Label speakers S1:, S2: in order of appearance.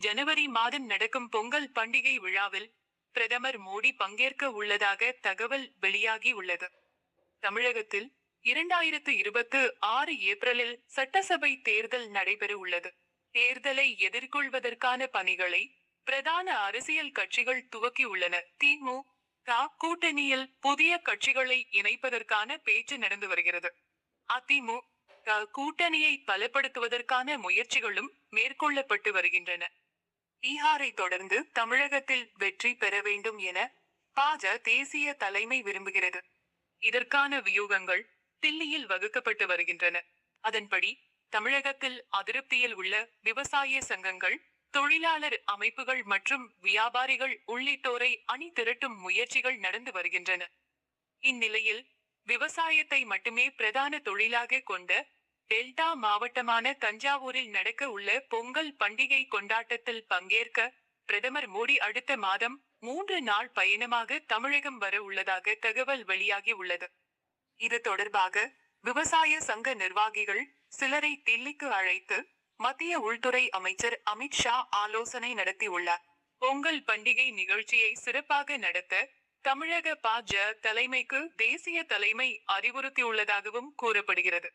S1: ஜனவரி மாதம் நடக்கும் பொங்கல் பண்டிகை விழாவில் பிரதமர் மோடி பங்கேற்க உள்ளதாக தகவல் வெளியாகி உள்ளது. தமிழகத்தில் இரண்டாயிரத்து இருபத்து ஆறு ஏப்ரலில் சட்டசபை தேர்தல் நடைபெற உள்ளது. தேர்தலை எதிர்கொள்வதற்கான பணிகளை பிரதான அரசியல் கட்சிகள் துவக்கியுள்ளன திமு திமுக கூட்டணியில் புதிய கட்சிகளை இணைப்பதற்கான பேச்சு நடந்து வருகிறது. அதிமுக கூட்டணியை பலப்படுத்துவதற்கான முயற்சிகளும் மேற்கொள்ளப்பட்டு வருகின்றன. பீகாரை தொடர்ந்து தமிழகத்தில் வெற்றி பெற வேண்டும் என பாஜ தேசிய தலைமை விரும்புகிறது. இதற்கான வியூகங்கள் தில்லியில் வகுக்கப்பட்டு வருகின்றன. அதன்படி தமிழகத்தில் அதிருப்தியில் உள்ள விவசாய சங்கங்கள் தொழிலாளர் அமைப்புகள் மற்றும் வியாபாரிகள் உள்ளிட்டோரை அணி திரட்டும் முயற்சிகள் நடந்து வருகின்றன. இந்நிலையில் விவசாயத்தை மட்டுமே பிரதான தொழிலாக கொண்ட டெல்டா மாவட்டமான தஞ்சாவூரில் நடக்க உள்ள பொங்கல் பண்டிகை கொண்டாட்டத்தில் பங்கேற்க பிரதமர் மோடி அடுத்த மாதம் மூன்று நாள் பயணமாக தமிழகம் வர உள்ளதாக தகவல் வெளியாகி உள்ளது. இது தொடர்பாக விவசாய சங்க நிர்வாகிகள் சிலரை தில்லிக்கு அழைத்து மத்திய உள்துறை அமைச்சர் அமித் ஷா ஆலோசனை நடத்தியுள்ளார் பொங்கல் பண்டிகை நிகழ்ச்சியை சிறப்பாக நடத்த தமிழக பாஜ தலைமைக்கு தேசிய தலைமை அறிவுறுத்தியுள்ளதாகவும் கூறப்படுகிறது.